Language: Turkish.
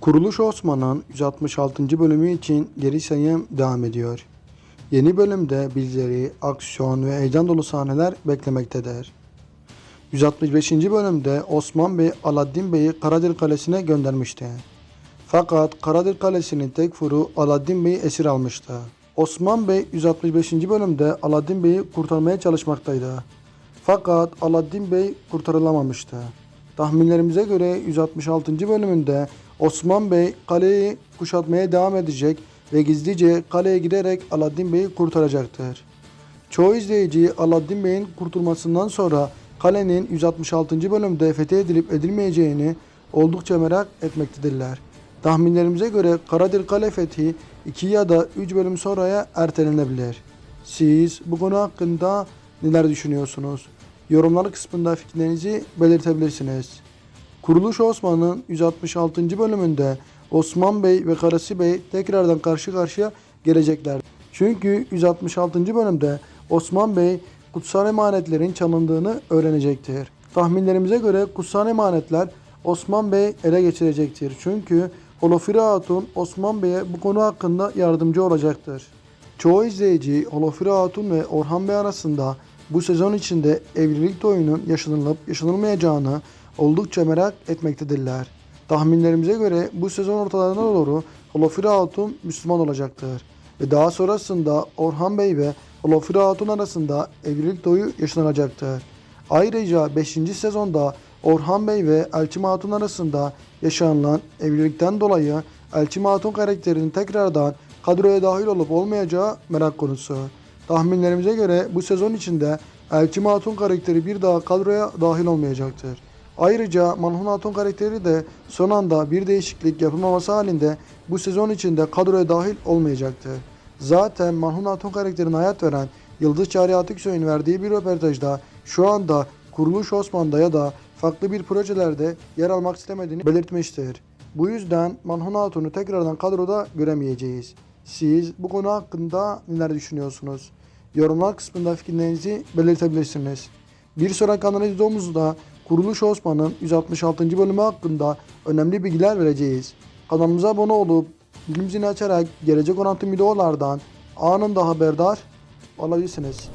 Kuruluş Osman'ın 166. bölümü için geri sayım devam ediyor. Yeni bölümde bizleri aksiyon ve heyecan dolu sahneler beklemektedir. 165. bölümde Osman Bey Aladdin Bey'i Karadır Kalesi'ne göndermişti. Fakat Karadır Kalesi'nin tek furu Aladdin Bey'i esir almıştı. Osman Bey 165. bölümde Aladdin Bey'i kurtarmaya çalışmaktaydı. Fakat Aladdin Bey kurtarılamamıştı. Tahminlerimize göre 166. bölümünde Osman Bey kaleyi kuşatmaya devam edecek ve gizlice kaleye girerek Aladdin Bey'i kurtaracaktır. Çoğu izleyici Aladdin Bey'in kurtulmasından sonra kalenin 166. bölümde fethedilip edilmeyeceğini oldukça merak etmektedirler. Tahminlerimize göre Karadir Kale fethi 2 ya da 3 bölüm sonraya ertelenebilir. Siz bu konu hakkında neler düşünüyorsunuz? Yorumlar kısmında fikirlerinizi belirtebilirsiniz. Kuruluş Osman'ın 166. bölümünde Osman Bey ve karısı Bey tekrardan karşı karşıya gelecekler. Çünkü 166. bölümde Osman Bey kutsal emanetlerin çalındığını öğrenecektir. Tahminlerimize göre kutsal emanetler Osman Bey ele geçirecektir. Çünkü Holofira Hatun Osman Bey'e bu konu hakkında yardımcı olacaktır. Çoğu izleyici Holofira Hatun ve Orhan Bey arasında bu sezon içinde evlilik toyunun yaşanılıp yaşanılmayacağını oldukça merak etmektedirler. Tahminlerimize göre bu sezon ortalarına doğru Holofira Hatun Müslüman olacaktır. Ve daha sonrasında Orhan Bey ve Holofira Hatun arasında evlilik toyu yaşanacaktır. Ayrıca 5. sezonda Orhan Bey ve Elçim Hatun arasında yaşanılan evlilikten dolayı Elçim Hatun karakterinin tekrardan kadroya dahil olup olmayacağı merak konusu. Tahminlerimize göre bu sezon içinde Elçim Hatun karakteri bir daha kadroya dahil olmayacaktır. Ayrıca Manhun Hatun karakteri de son anda bir değişiklik yapılmaması halinde bu sezon içinde kadroya dahil olmayacaktır. Zaten Manhun Hatun karakterine hayat veren Yıldız Çağrı Atiksoy'un verdiği bir röportajda şu anda Kuruluş Osman'da ya da farklı bir projelerde yer almak istemediğini belirtmiştir. Bu yüzden Manhun Hatun'u tekrardan kadroda göremeyeceğiz. Siz bu konu hakkında neler düşünüyorsunuz? Yorumlar kısmında fikirlerinizi belirtebilirsiniz. Bir sonraki analizomuzda Kuruluş Osman'ın 166. bölümü hakkında önemli bilgiler vereceğiz. Kanalımıza abone olup bildirim zilini açarak gelecek olan tüm videolardan anında haberdar olabilirsiniz.